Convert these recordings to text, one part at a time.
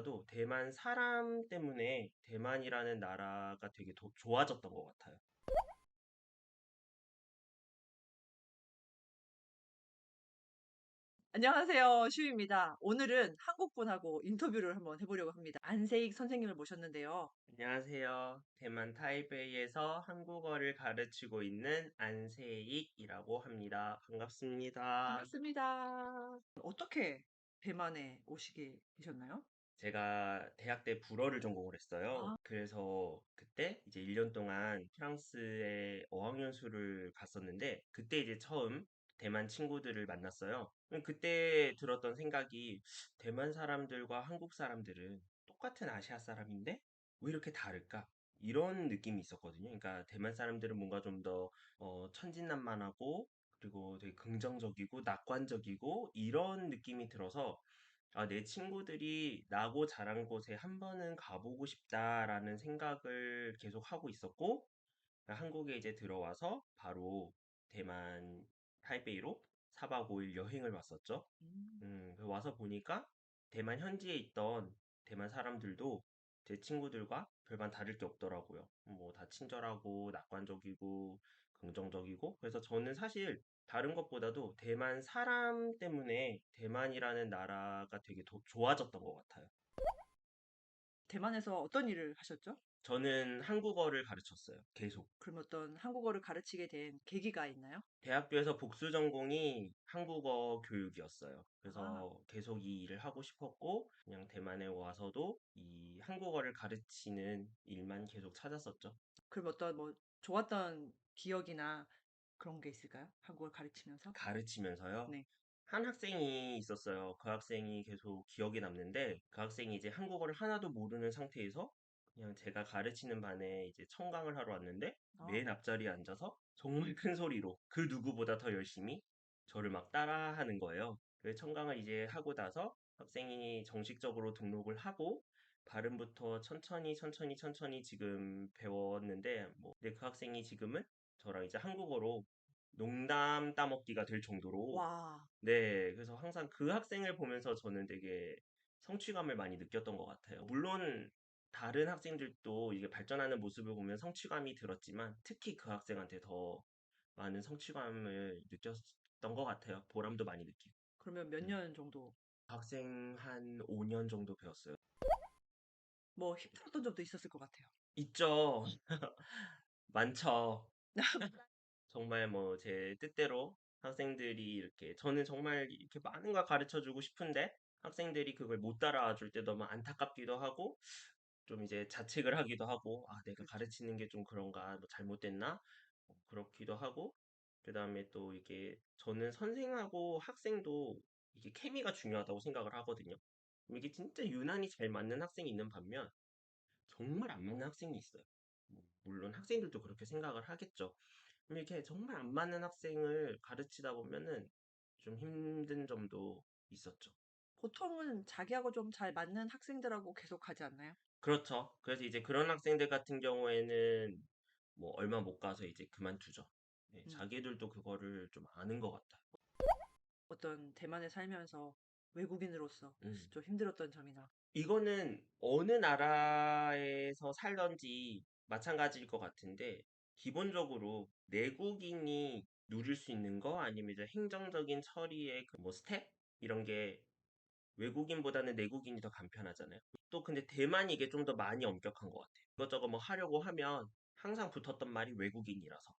것보다도 대만 사람 때문에 대만이라는 나라가 되게 더 좋아졌던 것 같아요. 안녕하세요. 슈입니다. 오늘은 한국분하고 인터뷰를 한번 해보려고 합니다. 안세익 선생님을 모셨는데요. 안녕하세요. 대만 타이베이에서 한국어를 가르치고 있는 안세익이라고 합니다. 반갑습니다. 반갑습니다. 어떻게 대만에 오시게 되셨나요? 제가 대학 때 불어를 전공을 했어요. 아. 그래서 그때 이제 1년 동안 프랑스에 어학연수를 갔었는데 그때 이제 처음 대만 친구들을 만났어요. 음, 그때 들었던 생각이 대만 사람들과 한국 사람들은 똑같은 아시아 사람인데 왜 이렇게 다를까? 이런 느낌이 있었거든요. 그러니까 대만 사람들은 뭔가 좀더 어, 천진난만하고 그리고 되게 긍정적이고 낙관적이고 이런 느낌이 들어서 아, 내 친구들이 나고 자란 곳에 한 번은 가보고 싶다라는 생각을 계속 하고 있었고, 한국에 이제 들어와서 바로 대만 타이베이로 4 박 5 일 여행을 왔었죠. 음. 음, 그 와서 보니까 대만 현지에 있던 대만 사람들도 제 친구들과 별반 다를 게 없더라고요. 뭐 다 친절하고 낙관적이고 긍정적이고 그래서 저는 사실 다른 것보다도 대만 사람 때문에 대만이라는 나라가 되게 더 좋아졌던 것 같아요. 대만에서 어떤 일을 하셨죠? 저는 한국어를 가르쳤어요. 계속. 그럼 어떤 한국어를 가르치게 된 계기가 있나요? 대학교에서 복수 전공이 한국어 교육이었어요. 아. 그래서 계속 이 일을 하고 싶었고, 그냥 대만에 와서도 이 한국어를 가르치는 일만 계속 찾았었죠. 그럼 어떤 뭐 좋았던 기억이나 그런 게 있을까요? 한국어를 가르치면서? 가르치면서요. 네. 한 학생이 있었어요. 그 학생이 계속 기억에 남는데, 그 학생이 이제 한국어를 하나도 모르는 상태에서 그냥 제가 가르치는 반에 이제 청강을 하러 왔는데, 아. 맨 앞자리에 앉아서 정말 큰 소리로 그 누구보다 더 열심히 저를 막 따라하는 거예요. 그 청강을 이제 하고 나서 학생이 정식적으로 등록을 하고 발음부터 천천히 천천히 천천히 지금 배웠는데 뭐 근데 그 학생이 지금은 저랑 이제 한국어로 농담 따먹기가 될 정도로 와. 네 그래서 항상 그 학생을 보면서 저는 되게 성취감을 많이 느꼈던 것 같아요. 물론 다른 학생들도 이게 발전하는 모습을 보면 성취감이 들었지만 특히 그 학생한테 더 많은 성취감을 느꼈던 것 같아요. 보람도 많이 느끼고. 그러면 몇 음. 년 정도? 학생 한 5년 정도 배웠어요. 뭐 힘들었던 점도 있었을 것 같아요. 있죠. 많죠. 정말 뭐 제 뜻대로 학생들이 이렇게 저는 정말 이렇게 많은 걸 가르쳐 주고 싶은데 학생들이 그걸 못 따라와 줄 때 너무 안타깝기도 하고 좀 이제 자책을 하기도 하고 아 내가 그렇죠. 가르치는 게 좀 그런가 뭐 잘못됐나 뭐 그렇기도 하고 그 다음에 또 이게 저는 선생하고 학생도 이게 케미가 중요하다고 생각을 하거든요. 이게 진짜 유난히 잘 맞는 학생이 있는 반면 정말 안 맞는 학생이 있어요. 뭐 물론 학생들도 그렇게 생각을 하겠죠. 근데 이렇게 정말 안 맞는 학생을 가르치다 보면은 좀 힘든 점도 있었죠. 보통은 자기하고 좀 잘 맞는 학생들하고 계속 하지 않나요? 그렇죠. 그래서 이제 그런 학생들 같은 경우에는 뭐 얼마 못 가서 이제 그만두죠. 네, 음. 자기들도 그거를 좀 아는 것 같아요. 어떤 대만에 살면서 외국인으로서 음. 좀 힘들었던 점이나 이거는 어느 나라에서 살던지 마찬가지일 것 같은데, 기본적으로 내국인이 누릴 수 있는 거 아니면 이제 행정적인 처리의 그 뭐 스텝? 이런 게 외국인보다는 내국인이 더 간편하잖아요. 또 근데 대만이 이게 좀 더 많이 엄격한 것 같아요. 이것저것 뭐 하려고 하면 항상 붙었던 말이 외국인이라서.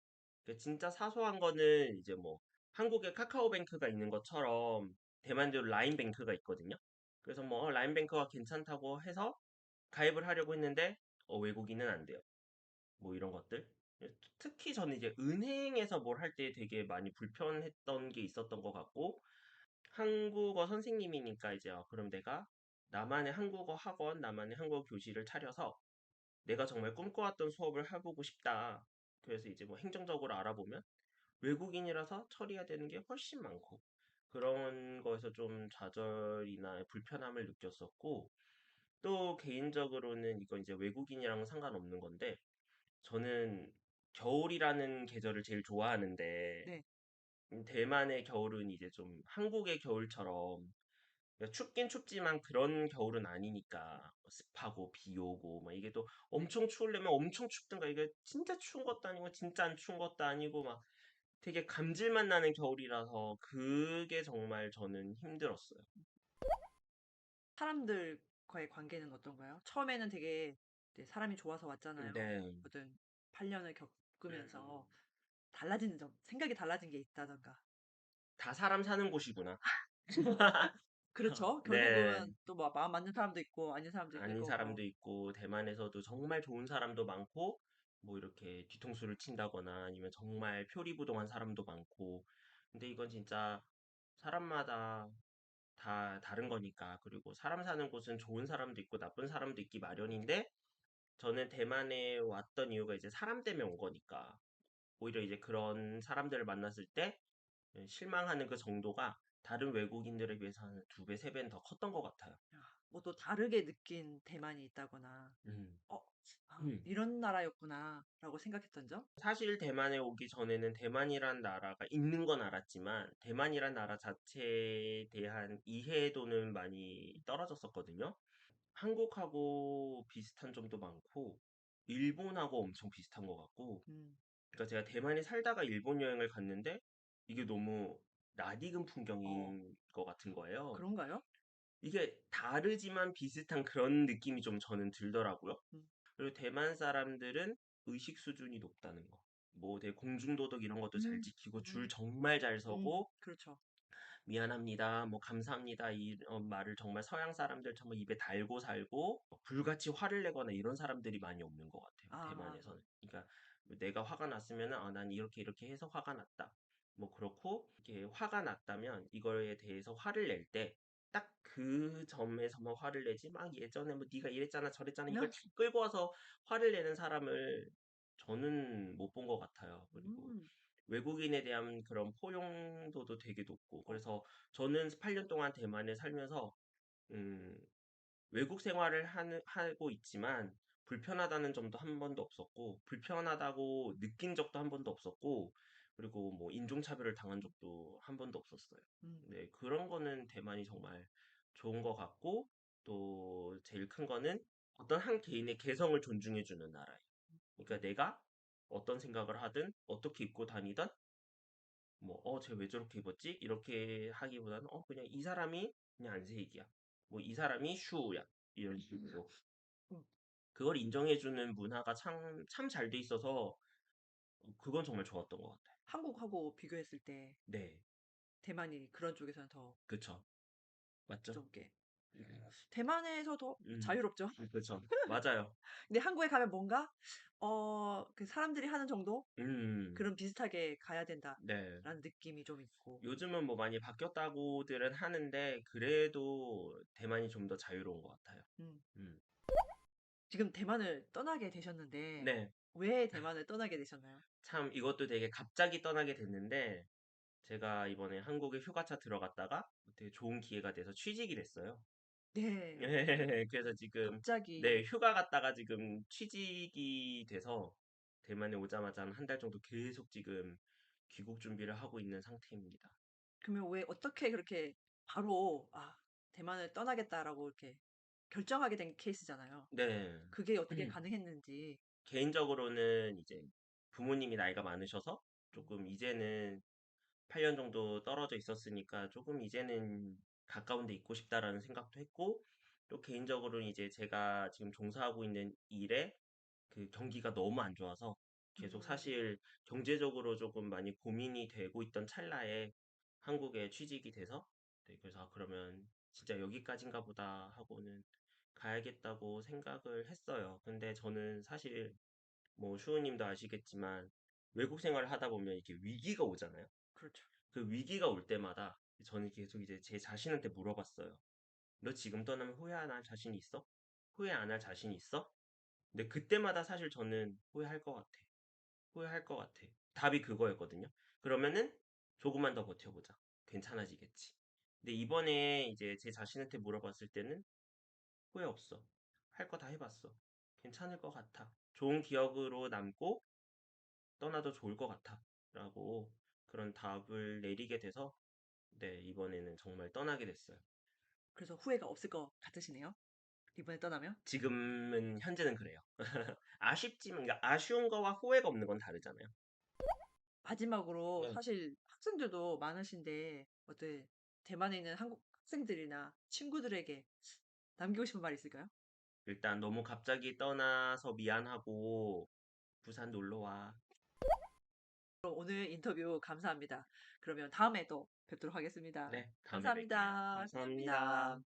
그러니까 진짜 사소한 거는 이제 뭐 한국에 카카오뱅크가 있는 것처럼 대만도 라인뱅크가 있거든요. 그래서 뭐 어, 라인뱅크가 괜찮다고 해서 가입을 하려고 했는데 어, 외국인은 안 돼요. 뭐 이런 것들. 특히 저는 이제 은행에서 뭘 할 때 되게 많이 불편했던 게 있었던 것 같고 한국어 선생님이니까 이제 어, 그럼 내가 나만의 한국어 학원, 나만의 한국어 교실을 차려서 내가 정말 꿈꿔왔던 수업을 해보고 싶다. 그래서 이제 뭐 행정적으로 알아보면 외국인이라서 처리해야 되는 게 훨씬 많고 그런 거에서 좀 좌절이나 불편함을 느꼈었고 또 개인적으로는 이건 이제 외국인이랑은 상관없는 건데 저는 겨울이라는 계절을 제일 좋아하는데 네. 음, 대만의 겨울은 이제 좀 한국의 겨울처럼 그러니까 춥긴 춥지만 그런 겨울은 아니니까 습하고 비 오고 막 이게 또 엄청 추우려면 엄청 춥든가 이게 진짜 추운 것도 아니고 진짜 안 추운 것도 아니고 막 되게 감질만 나는 겨울이라서 그게 정말 저는 힘들었어요. 사람들과의 관계는 어떤가요? 처음에는 되게 네, 사람이 좋아서 왔잖아요. 네. 모든 8년을 겪으면서 음. 달라진 점, 생각이 달라진 게 있다던가. 다 사람 사는 곳이구나. 그렇죠. 네. 결국은 또뭐 마음 맞는 사람도 있고 아닌 사람도 있을 아닌. 사람도 있고 대만에서도 정말 좋은 사람도 많고 뭐 이렇게 뒤통수를 친다거나 아니면 정말 표리부동한 사람도 많고 근데 이건 진짜 사람마다 다 다른 거니까 그리고 사람 사는 곳은 좋은 사람도 있고 나쁜 사람도 있기 마련인데 저는 대만에 왔던 이유가 이제 사람 때문에 온 거니까 오히려 이제 그런 사람들을 만났을 때 실망하는 그 정도가 다른 외국인들에 비해서 한 두 배, 세 배는 더 컸던 것 같아요. 뭐 또 다르게 느낀 대만이 있다거나, 음. 어, 아, 음. 이런 나라였구나, 라고 생각했던 점? 사실 대만에 오기 전에는 대만이란 나라가 있는 건 알았지만 대만이란 나라 자체에 대한 이해도는 많이 떨어졌었거든요. 한국하고 비슷한 점도 많고 일본하고 엄청 비슷한 것 같고 음. 그러니까 제가 대만에 살다가 일본 여행을 갔는데 이게 너무 낯익은 어, 풍경인 것 같은 거예요. 그런가요? 이게 다르지만 비슷한 그런 느낌이 좀 저는 들더라고요. 음. 그리고 대만 사람들은 의식 수준이 높다는 거. 뭐 되게 공중도덕 이런 것도 잘 음, 지키고 줄 음, 정말 잘 음, 서고 그렇죠. 미안합니다, 뭐 감사합니다 이런 말을 정말 서양 사람들처럼 입에 달고 살고 뭐 불같이 화를 내거나 이런 사람들이 많이 없는 것 같아요. 아, 대만에서는. 그러니까 내가 화가 났으면은 아, 난 이렇게 이렇게 해서 화가 났다. 뭐 그렇고 이게 화가 났다면 이거에 대해서 화를 낼 때 딱 그 점에서만 화를 내지 막 예전에 뭐 네가 이랬잖아 저랬잖아 이걸 네. 다 끌고 와서 화를 내는 사람을 저는 못 본 것 같아요. 그리고 음, 외국인에 대한 그런 포용도도 되게 높고 어, 그래서 저는 8년 동안 대만에 살면서 음, 외국 생활을 하는, 하고 있지만 불편하다는 점도 한 번도 없었고 불편하다고 느낀 적도 한 번도 없었고 그리고 뭐 인종차별을 당한 적도 한 번도 없었어요. 음, 네, 그런 거는 대만이 정말 좋은 것 같고 또 제일 큰 거는 어떤 한 개인의 개성을 존중해주는 나라예요. 그러니까 내가 어떤 생각을 하든 어떻게 입고 다니든 뭐, 어, 쟤 왜 저렇게 입었지? 이렇게 하기보다는, 어, 그냥 이 사람이 그냥 안색이야. 뭐, 이 사람이 슈야. 이런 식으로. 음. 그걸 인정해주는 문화가 참, 참 잘 돼 있어서, 그건 정말 좋았던 것 같아요. 한국하고 비교했을 때 네. 대만이 그런 쪽에서는 더 그쵸. 맞죠? 좀게 대만에서도 음, 자유롭죠. 그쵸. 맞아요. 근데 한국에 가면 뭔가 어, 그 사람들이 하는 정도? 음, 그런 비슷하게 가야 네. 된다라는 느낌이 좀 있고. 요즘은 뭐 많이 바뀌었다고들은 하는데, 그래도 대만이 좀 더 자유로운 것 같아요. 음. 음. 지금 대만을 떠나게 되셨는데 네. 왜 대만을 떠나게 되셨나요? 참, 이것도 되게 갑자기 떠나게 됐는데, 제가 이번에 한국에 휴가차 들어갔다가 되게 좋은 기회가 돼서 취직이 됐어요. 네. 예, 그래서 지금 네, 갑자기 휴가 갔다가 지금 취직이 돼서 대만에 오자마자 한 달 정도 계속 지금 귀국 준비를 하고 있는 상태입니다. 그러면 왜 어떻게 그렇게 바로 아, 대만을 떠나겠다라고 이렇게 결정하게 된 케이스잖아요. 네. 그게 어떻게 가능했는지. 개인적으로는 이제 부모님이 나이가 많으셔서 음, 조금 이제는 8년 정도 떨어져 있었으니까 조금 이제는 가까운 데 있고 싶다라는 생각도 했고, 또 개인적으로는 이제 제가 지금 종사하고 있는 일에 그 경기가 너무 안 좋아서 계속 음, 사실 경제적으로 조금 많이 고민이 되고 있던 찰나에 한국에 취직이 돼서, 네, 그래서 아, 그러면 진짜 여기까지인가 보다 하고는 가야겠다고 생각을 했어요. 근데 저는 사실 뭐 슈우님도 아시겠지만 외국 생활을 하다 보면 이렇게 위기가 오잖아요. 그렇죠. 그 위기가 올 때마다 저는 계속 이제 제 자신한테 물어봤어요. 너 지금 떠나면 후회 안 할 자신 있어? 후회 안 할 자신 있어? 근데 그때마다 사실 저는 후회할 것 같아. 후회할 것 같아. 답이 그거였거든요. 그러면은 조금만 더 버텨보자. 괜찮아지겠지. 근데 이번에 이제 제 자신한테 물어봤을 때는 후회 없어. 할 거 다 해봤어. 괜찮을 것 같아. 좋은 기억으로 남고 떠나도 좋을 것 같아. 라고 그런 답을 내리게 돼서 네, 이번에는 정말 떠나게 됐어요. 그래서 후회가 없을 것 같으시네요. 이번에 떠나면. 지금은 현재는 그래요. 아쉽지만 그러니까 아쉬운 거와 후회가 없는 건 다르잖아요. 마지막으로 네. 사실 학생들도 많으신데 어때 대만에 있는 한국 학생들이나 친구들에게 남기고 싶은 말 있을까요? 일단 너무 갑자기 떠나서 미안하고 부산 놀러 와. 그럼 오늘 인터뷰 감사합니다. 그러면 다음에 또 뵙도록 하겠습니다. 네, 다음에 뵐게요. 감사합니다. 감사합니다.